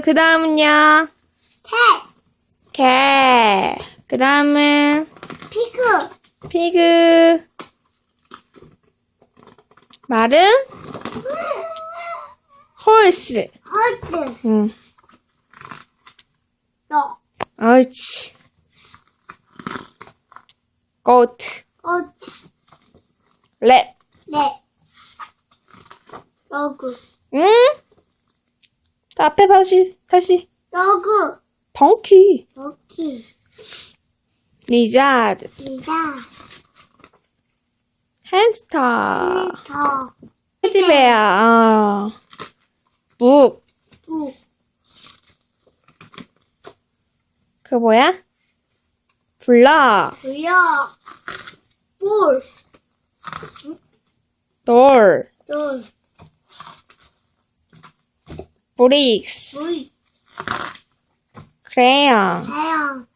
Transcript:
그 다음은요. 캣, 개. 그 다음은 피그, 피그. 말은 홀스. 헐트, 응. 너, 옳지. 고트. 어, 렛. 네, 러그, 응? 또 앞에 다시, 다시. 러그, 덩키. 러키, 리자드. 리다, 햄스터. 더, 테디베어. 어. 묵. 부, 그 뭐야? 블럭. 불려, 볼, 브릭스. 브이, 크레용. 태양,